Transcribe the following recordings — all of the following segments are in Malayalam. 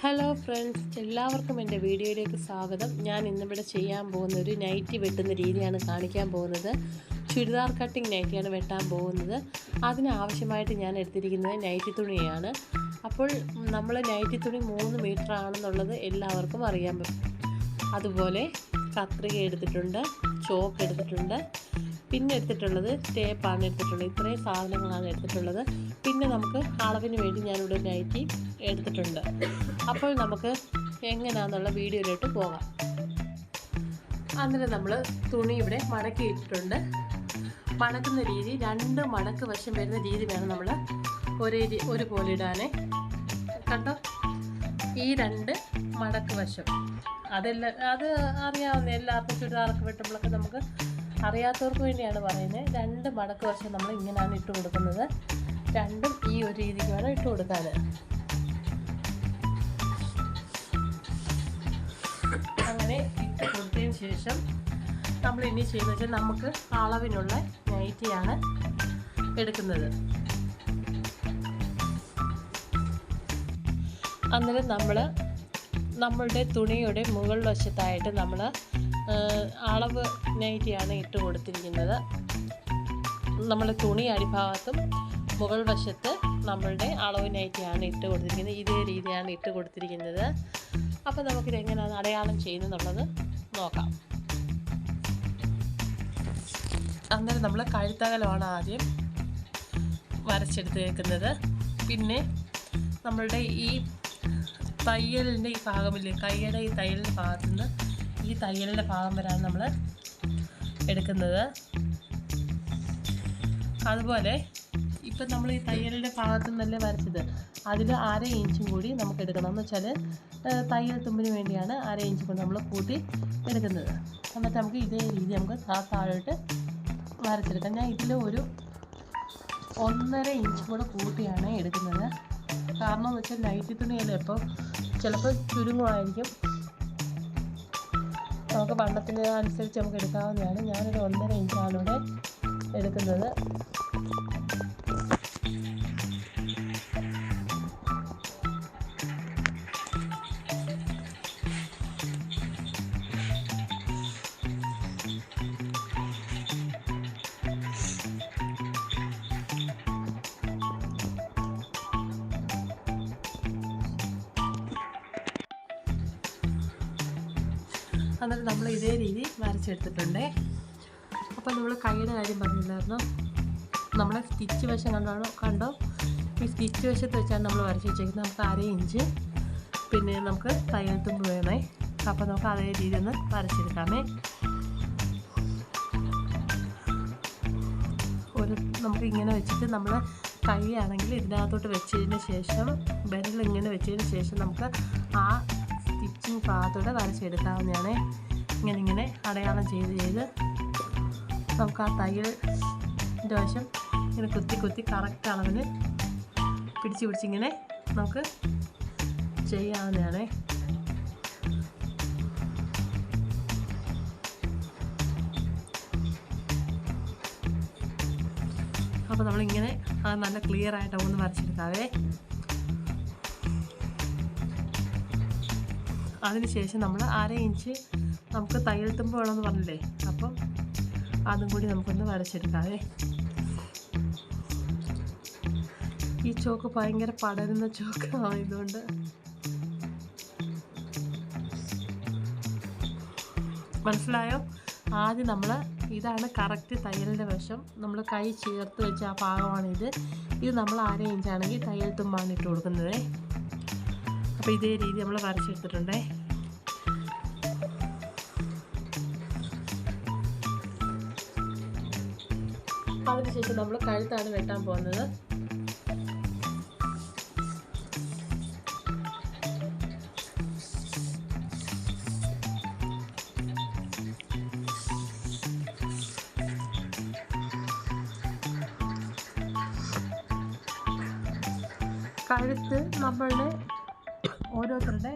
ഹലോ ഫ്രണ്ട്സ് എല്ലാവർക്കും എന്റെ വീഡിയോയിലേക്ക് സ്വാഗതം. ഞാൻ ഇന്നിവിടെ ചെയ്യാൻ പോകുന്ന ഒരു നൈറ്റി വെട്ടുന്ന രീതിയാണ് കാണിക്കാൻ പോകുന്നത്. ചുരിദാർ കട്ടിങ് നൈറ്റിയാണ് വെട്ടാൻ പോകുന്നത്. അതിനാവശ്യമായിട്ട് ഞാൻ എടുത്തിരിക്കുന്നത് നൈറ്റി തുണിയാണ്. അപ്പോൾ നമ്മൾ നൈറ്റി തുണി മൂന്ന് മീറ്റർ ആണെന്നുള്ളത് എല്ലാവർക്കും അറിയാൻ പറ്റും. അതുപോലെ കത്രിക എടുത്തിട്ടുണ്ട് ചോക്ക് എടുത്തിട്ടുണ്ട്. പിന്നെ എടുത്തിട്ടുള്ളത് ടേപ്പാണ് എടുത്തിട്ടുള്ളത്. ഇത്രയും സാധനങ്ങളാണ് എടുത്തിട്ടുള്ളത്. പിന്നെ നമുക്ക് അളവിന് വേണ്ടി ഞാനിവിടെ നൈറ്റി എടുത്തിട്ടുണ്ട്. അപ്പോൾ നമുക്ക് എങ്ങനെയാണെന്നുള്ള വീഡിയോയിലോട്ട് പോകാം. അന്നേരം നമ്മൾ തുണി ഇവിടെ മടക്കി ഇട്ടിട്ടുണ്ട്. മടക്കുന്ന രീതി രണ്ട് മടക്ക് വശം വരുന്ന രീതി വേണം നമ്മൾ ഒരേ ഒരുപോലെ ഇടാനേ. കണ്ടോ? ഈ രണ്ട് മടക്ക് വശം. അതെല്ലാം അത് അറിയാവുന്ന എല്ലാവർക്കും ചുരിദാറൊക്കെ വെട്ടുമ്പോഴൊക്കെ നമുക്ക് അറിയാത്തവർക്ക് വേണ്ടിയാണ് പറയുന്നത്. രണ്ട് മടക്ക് വർഷം നമ്മൾ ഇങ്ങനെയാണ് ഇട്ട് കൊടുക്കുന്നത്. രണ്ടും ഈ ഒരു രീതിക്ക് വേണം ഇട്ട് കൊടുക്കാൻ അങ്ങനെ ഇട്ട് കൊടുത്തതിന് ശേഷം നമ്മൾ ഇനി ചെയ്യുന്നത് വെച്ചാൽ നമുക്ക് അളവിനുള്ള നൈറ്റിയാണ് എടുക്കുന്നത്. അന്നേരം നമ്മൾ നമ്മളുടെ തുണിയുടെ മുകൾ വശത്തായിട്ട് നമ്മൾ അളവ് നൈറ്റിയാണ് ഇട്ട് കൊടുത്തിരിക്കുന്നത്. നമ്മൾ തുണി അടിഭാഗത്തും മുകൾ വശത്ത് നമ്മളുടെ അളവ് നൈറ്റിയാണ് ഇട്ട് കൊടുത്തിരിക്കുന്നത്. ഇതേ രീതിയാണ് ഇട്ട് കൊടുത്തിരിക്കുന്നത്. അപ്പോൾ നമുക്കിത് എങ്ങനെയാണ് അടയാളം ചെയ്യുന്നതെന്നുള്ളത് നോക്കാം. അന്നേരം നമ്മൾ കഴുത്തകലമാണ് ആദ്യം വരച്ചെടുത്തേക്കുന്നത്. പിന്നെ നമ്മളുടെ ഈ തയ്യലിന്റെ ഈ ഭാഗമില്ലേ കൈയുടെ ഈ തയ്യലിന്റെ ഭാഗത്തു നിന്ന് ഈ തയ്യലിന്റെ ഭാഗം വരാൻ നമ്മൾ എടുക്കുന്നത്. അതുപോലെ ഇപ്പം നമ്മൾ ഈ തയ്യലിന്റെ ഭാഗത്തു നിന്നല്ലേ വരച്ചത്? അതിൽ അര ഇഞ്ചും കൂടി നമുക്ക് എടുക്കണം. എന്ന് വെച്ചാൽ തയ്യൽ തുമ്പിന് വേണ്ടിയാണ് അര ഇഞ്ച് കൂടി നമ്മൾ കൂട്ടി എടുക്കുന്നത്. എന്നിട്ട് നമുക്ക് ഇതേ രീതി നമുക്ക് താഴോട്ട് വരച്ചെടുക്കാം. ഞാൻ ഇതിൽ ഒരു ഒന്നര ഇഞ്ച് കൂടെ കൂട്ടിയാണ് എടുക്കുന്നത്. കാരണം എന്ന് വെച്ചാൽ നൈറ്റി തുണിയല്ലേ അപ്പോൾ ചിലപ്പോൾ ചുരുങ്ങുമായിരിക്കും നമുക്ക് വണ്ണത്തിന് അനുസരിച്ച് നമുക്ക് എടുക്കാവുന്നതാണ്. ഞാനൊരു ഒന്നര ഇഞ്ചാണ് ഇവിടെ എടുക്കുന്നത്. എന്നിട്ട് നമ്മൾ ഇതേ രീതി വരച്ചെടുത്തിട്ടുണ്ട്. അപ്പോൾ നമ്മൾ കൈയുടെ കാര്യം പറഞ്ഞിട്ടുണ്ടായിരുന്നു. നമ്മളെ സ്റ്റിച്ച് വശം കണ്ടാണോ കണ്ടോ? ഈ സ്റ്റിച്ച് വശത്ത് വെച്ചാണ് നമ്മൾ വരച്ച് വെച്ചേക്കുന്നത്. നമുക്ക് അര ഇഞ്ച് പിന്നെ നമുക്ക് തയ്യൽ തുമ്പ് വേണേ. അപ്പോൾ നമുക്ക് അതേ രീതി ഒന്ന് വരച്ചെടുക്കാമേ. ഒരു നമുക്ക് ഇങ്ങനെ വെച്ചിട്ട് നമ്മൾ കൈ ആണെങ്കിൽ ഇതിനകത്തോട്ട് വെച്ചതിന് ശേഷം ബെല്ലിങ്ങനെ വെച്ചതിന് ശേഷം നമുക്ക് ആ ഭാഗത്തൂടെ വരച്ചെടുക്കാവുന്നതാണ് ഇങ്ങനെ ഇങ്ങനെ അടയാളം ചെയ്ത് ചെയ്ത് നമുക്ക് ആ തയ്യൽ ദോശം ഇങ്ങനെ കുത്തി കുത്തി കറക്റ്റ് അളവിന് പിടിച്ച് പിടിച്ചിങ്ങനെ നമുക്ക് ചെയ്യാവുന്നതാണ്. അപ്പോൾ നമ്മളിങ്ങനെ അത് നല്ല ക്ലിയർ ആയിട്ട് ഒന്ന് വരച്ചെടുക്കാവേ. അതിനുശേഷം നമ്മൾ അര ഇഞ്ച് നമുക്ക് തയ്യൽ തുമ്പ് വേണമെന്ന് പറഞ്ഞില്ലേ? അപ്പം അതും കൂടി നമുക്കൊന്ന് വരച്ചെടുക്കാവേ ഈ ചോക്ക് ഭയങ്കര പടരുന്ന ചോക്ക് ആയതുകൊണ്ട് മനസ്സിലായോ? ആദ്യം നമ്മൾ ഇതാണ് കറക്റ്റ് തയ്യലിന്റെ വശം. നമ്മൾ കൈ ചേർത്ത് വെച്ച ആ ഭാഗമാണിത് ഇത്. നമ്മൾ അര ഇഞ്ചാണെങ്കിൽ തയ്യൽ തുമ്പാണ് ഇട്ട് കൊടുക്കുന്നത് അപ്പോൾ ഇതേ രീതി നമ്മൾ വരച്ചെടുത്തിട്ടുണ്ടേ. അതിനുശേഷം നമ്മൾ കഴുത്താണ് വെട്ടാൻ പോകുന്നത്. കഴുത്ത് നമ്മളുടെ ഓരോരുത്തരുടെ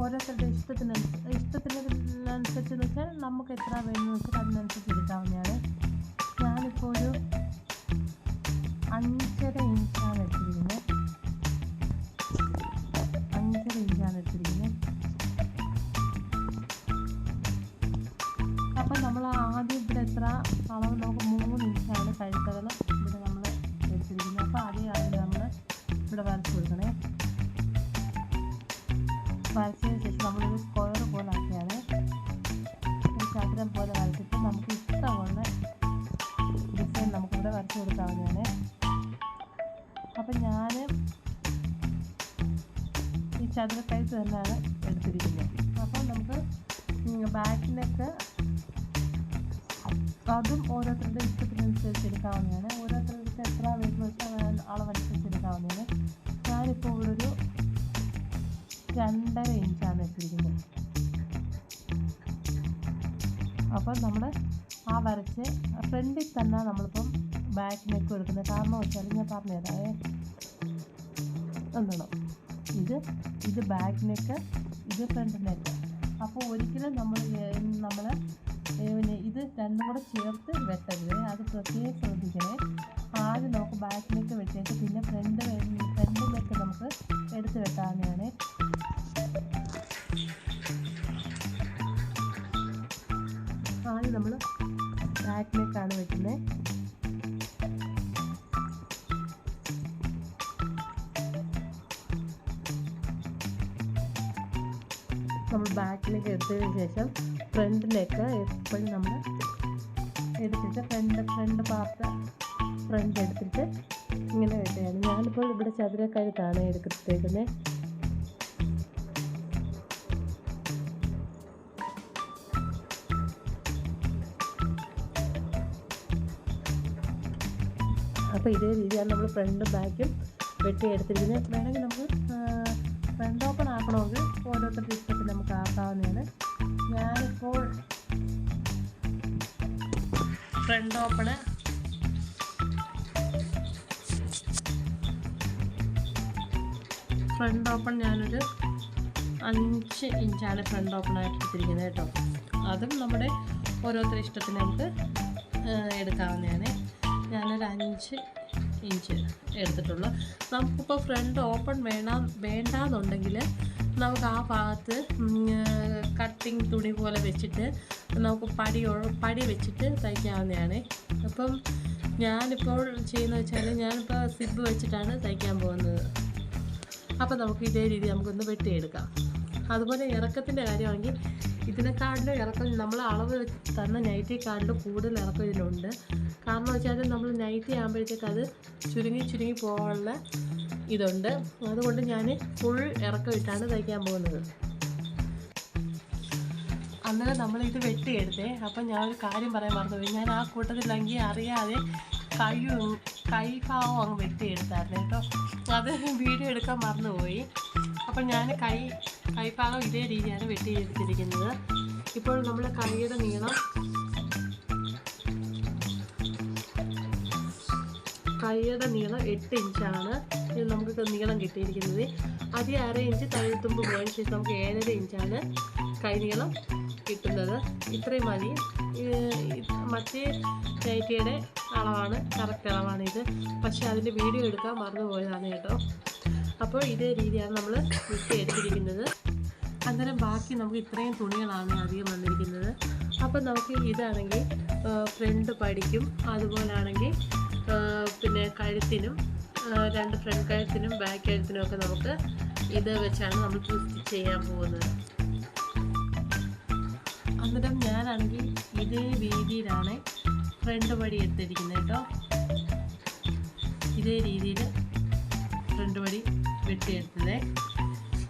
ഓരോരുത്തരുടെ ഇഷ്ടത്തിന് ഇഷ്ടത്തിനനുസരിച്ച് വെച്ചാൽ നമുക്ക് എത്ര വേണമെന്ന് വെച്ചാൽ അതിനനുസരിച്ച് എടുക്കാവുന്നതാണ്. ഞാനിപ്പോൾ ഒരു അഞ്ചര ഇഞ്ചാണ് എടുത്തിരിക്കുന്നത്. ഇഞ്ചാണ് എടുത്തിരിക്കുന്നത്. അപ്പം നമ്മൾ ആദ്യം ഇവിടെ എത്ര അളവ് നമുക്ക് മൂന്ന് ഇഞ്ചാണ് കഴുത്തകലം ഇവിടെ നമ്മൾ എടുത്തിരിക്കുന്നത്. അപ്പോൾ ആദ്യം ആദ്യം നമ്മൾ ഇവിടെ വരച്ച് കൊടുക്കണേ. ഈ സൈസ് തന്നെയാണ് എടുത്തിരിക്കുന്നത്. അപ്പം നമുക്ക് ബാക്കിലൊക്കെ അതും ഓരോരുത്തരുടെ ഇഷ്ടത്തിനനുസരിച്ച് എടുക്കാവുന്നതാണ്. ഓരോരുത്തരുടെ എത്ര വീട്ടിൽ അളവനുസരിച്ച് എടുക്കാവുന്നതാണ്. ഞാനിപ്പോൾ ഇവിടെ ഒരു രണ്ടര ഇഞ്ചാണ് എടുത്തിരിക്കുന്നത്. അപ്പോൾ നമ്മൾ ആ വരച്ച് ഫ്രണ്ടിൽ തന്നെ നമ്മളിപ്പം ബാക്ക് എടുക്കുന്നത് കാരണം വെച്ചാൽ ഞാൻ പറഞ്ഞുതരാം. എന്താണ്? ഇത് ഇത് ബാക്ക് നെക്ക് ഇത് ഫ്രണ്ട് നെക്ക് അപ്പോൾ ഒരിക്കലും നമ്മൾ നമ്മൾ പിന്നെ ഇത് രണ്ടും കൂടെ ചേർത്ത് വെട്ടരുത്. അത് പ്രത്യേകം ശ്രദ്ധിക്കണേ. ആദ്യം നമുക്ക് ബാക്ക് നെക്ക് വെട്ടിയിട്ട് പിന്നെ ഫ്രണ്ട് ഫ്രണ്ട് നെക്ക് നമുക്ക് എടുത്ത് വെട്ടാവുന്നതാണ് ആദ്യം നമ്മൾ ബാക്ക് നെക്കാണ് വെട്ടുന്നത് ബാക്കിലേക്ക് എടുത്തതിന് ശേഷം ഫ്രണ്ടിലേക്ക് എപ്പോഴും നമ്മൾ എടുത്തിട്ട് ഫ്രണ്ട് ഫ്രണ്ട് പാർട്ട് ഫ്രണ്ട് എടുത്തിട്ട് ഇങ്ങനെ വെട്ടുകയാണ് ഞാനിപ്പോൾ ഇവിടെ ചതുരക്കഴുത്താണ് എടുത്തിട്ടേക്കുന്നത് അപ്പോൾ ഇതേ രീതിയാണ് നമ്മൾ ഫ്രണ്ടും ബാക്കും വെട്ടി എടുത്തിരിക്കുന്നത്. വേണമെങ്കിൽ നമുക്ക് ഫ്രണ്ട് ഓപ്പൺ ആക്കണമെങ്കിൽ ഓരോരുത്തരുടെ ഇഷ്ടത്തിൽ നമുക്ക് ആക്കാവുന്നതാണ്. ഞാനിപ്പോൾ ഫ്രണ്ട് ഓപ്പണ് ഫ്രണ്ട് ഓപ്പൺ ഞാനൊരു അഞ്ച് ഇഞ്ചാണ് ഫ്രണ്ട് ഓപ്പൺ ആയിട്ട് എടുത്തിരിക്കുന്നത് കേട്ടോ. അതും നമ്മുടെ ഓരോരുത്തരുടെ ഇഷ്ടത്തിന് നമുക്ക് എടുക്കാവുന്നതാണ്. ഞാനൊരു അഞ്ച് ഇഞ്ച് എടുത്തിട്ടുള്ളൂ. നമുക്കിപ്പോൾ ഫ്രണ്ട് ഓപ്പൺ വേണം വേണ്ടാന്നുണ്ടെങ്കിൽ നമുക്ക് ആ ഭാഗത്ത് കട്ടിങ് തുണി പോലെ വെച്ചിട്ട് നമുക്ക് പടി പടി വെച്ചിട്ട് തയ്ക്കാവുന്നതാണ്. അപ്പം ഞാനിപ്പോൾ ചെയ്യുന്നത് വെച്ചാൽ ഞാനിപ്പോൾ സിബ് വെച്ചിട്ടാണ് തയ്ക്കാൻ പോകുന്നത്. അപ്പോൾ നമുക്ക് ഇതേ രീതി നമുക്കൊന്ന് വെട്ടിയെടുക്കാം. അതുപോലെ ഇറക്കത്തിന്റെ കാര്യമാണെങ്കിൽ ഇതിനെക്കാട്ടിലും ഇറക്കം നമ്മൾ അളവ് തന്ന നൈറ്റിയെക്കാട്ടിലും കൂടുതൽ ഇറക്കം ഇതിലുണ്ട്. കാരണം വെച്ചാൽ നമ്മൾ നൈറ്റി ആകുമ്പോഴത്തേക്ക് അത് ചുരുങ്ങി ചുരുങ്ങി പോകാനുള്ള ഇതുണ്ട്. അതുകൊണ്ട് ഞാൻ ഫുൾ ഇറക്കം ഇട്ടാണ് തയ്ക്കാൻ പോകുന്നത്. അന്നേരം നമ്മളിത് വെട്ടിയെടുത്തേ. അപ്പം ഞാൻ ഒരു കാര്യം പറയാൻ മറന്നുപോയി. ഞാൻ ആ കൂട്ടത്തിലെങ്കിൽ അറിയാതെ കൈ കൈ ഭാവം അങ്ങ് വെട്ടിയെടുത്തായിരുന്നു കേട്ടോ. അത് വീഡിയോ എടുക്കാൻ മറന്നുപോയി. അപ്പം ഞാൻ കൈ കൈഭാഗം ഇതേ രീതിയാണ് വെട്ടി എടുത്തിരിക്കുന്നത് ഇപ്പോൾ നമ്മൾ കൈയുടെ നീളം കൈയുടെ നീളം എട്ട് ഇഞ്ചാണ്. ഇത് നമുക്ക് നീളം കിട്ടിയിരിക്കുന്നത്. അതി അര ഇഞ്ച് തഴുത്തുമ്പ് പോയതിന് ശേഷം നമുക്ക് ഏഴര ഇഞ്ചാണ് കൈ നീളം കിട്ടുന്നത്. ഇത്രയും മതി. മറ്റേ നൈറ്റിയുടെ അളവാണ് കറക്റ്റ് അളവാണിത് പക്ഷെ പക്ഷേ അതിന്റെ വീഡിയോ എടുക്കാൻ മറന്നു പോയതാണ് കേട്ടോ. അപ്പോൾ ഇതേ രീതിയാണ് നമ്മൾ വിട്ട് എടുത്തിരിക്കുന്നത് അന്നേരം ബാക്കി നമുക്ക് ഇത്രയും തുണികളാണ് അധികം വന്നിരിക്കുന്നത്. അപ്പോൾ നമുക്ക് ഇതാണെങ്കിൽ ഫ്രണ്ട് പഠിക്കും അതുപോലാണെങ്കിൽ പിന്നെ കഴുത്തിനും രണ്ട് ഫ്രണ്ട് കഴുത്തിനും ബാക്ക് കഴുത്തിനും ഒക്കെ നമുക്ക് ഇത് വെച്ചാണ് നമ്മൾ ട്വിസ്റ്റ് ചെയ്യാൻ പോകുന്നത്. അന്നേരം ഞാനാണെങ്കിൽ ഇതേ രീതിയിലാണ് ഫ്രണ്ട് പടി എടുത്തിരിക്കുന്നത് കേട്ടോ. ഇതേ രീതിയിൽ ഫ്രണ്ട് പടി വെട്ടിയെടുത്തത്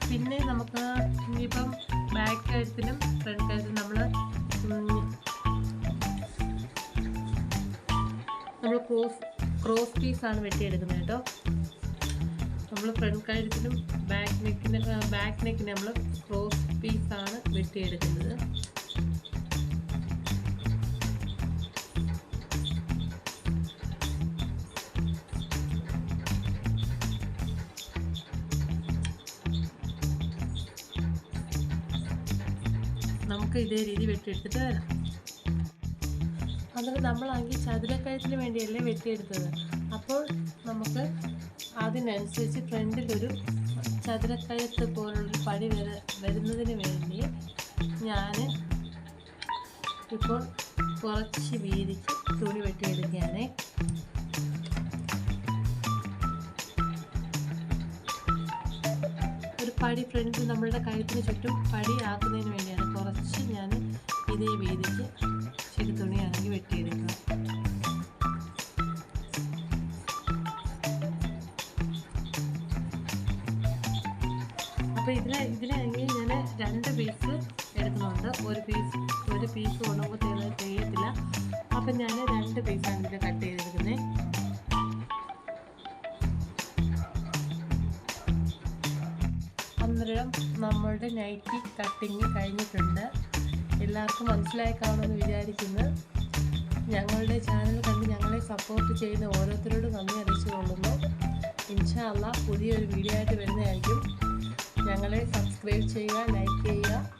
പിന്നെ നമുക്ക് ഇനിയിപ്പം ബാക്ക് കഴുത്തിലും ഫ്രണ്ട് കഴുത്തിലും നമ്മൾ നമ്മൾ ക്രോസ് ക്രോസ് പീസാണ് വെട്ടിയെടുക്കുന്നത് കേട്ടോ. നമ്മൾ ഫ്രണ്ട് കഴുത്തിനും ബാക്ക് നെക്കിന് ബാക്ക് നെക്കിന് നമ്മൾ ക്രോസ് പീസാണ് വെട്ടിയെടുക്കുന്നത്. നമുക്ക് ഇതേ രീതി വെട്ടിയെടുത്തിട്ട് വരാം. എന്നിട്ട് നമ്മളാണെങ്കിൽ ചതുരക്കഴുത്തിന് വേണ്ടിയല്ലേ വെട്ടിയെടുത്തത്. അപ്പോൾ നമുക്ക് അതിനനുസരിച്ച് ഫ്രണ്ടിലൊരു ചതുരക്കഴുത്ത് പോലുള്ളൊരു പടി വര വരുന്നതിന് വേണ്ടി ഞാൻ ഇപ്പോൾ കുറച്ച് വീതിക്ക് തുണി വെട്ടിയെടുക്കുകയാണ്. പടി ഫ്രണ്ട്സ് നമ്മളുടെ കഴുത്തിന് ചുറ്റും പടി ആക്കുന്നതിന് വേണ്ടിയാണ്. കുറച്ച് ഞാൻ ഇതേ വീതിക്ക് ശരി തുണിയാണെങ്കിൽ വെട്ടിയെടുക്കുക അപ്പോൾ ഇതിൽ ഇതിലാണെങ്കിൽ ഞാൻ രണ്ട് പീസ് എടുക്കുന്നുണ്ട്. ഒരു പീസ് ഒരു പീസ് കൊണ്ടുപോകുമ്പോൾ ചെയ്യത്തില്ല അപ്പം ഞാൻ രണ്ട് പീസാണ് ഇതിൽ കട്ട് ചെയ്തെടുക്കുന്നത് അന്നേരം നമ്മളുടെ നൈറ്റി കട്ടിങ് കഴിഞ്ഞിട്ടുണ്ട്. എല്ലാവർക്കും മനസ്സിലായി കാണുമെന്ന് വിചാരിക്കുന്നു. ഞങ്ങളുടെ ചാനൽ കണ്ട് ഞങ്ങളെ സപ്പോർട്ട് ചെയ്യുന്ന ഓരോരുത്തരോടും നന്ദി അറിയിച്ചു കൊള്ളുന്നു ഇൻഷാല്ല പുതിയൊരു വീഡിയോ ആയിട്ട് വരുന്നതായിരിക്കും. ഞങ്ങളെ സബ്സ്ക്രൈബ് ചെയ്യുക ലൈക്ക് ചെയ്യുക.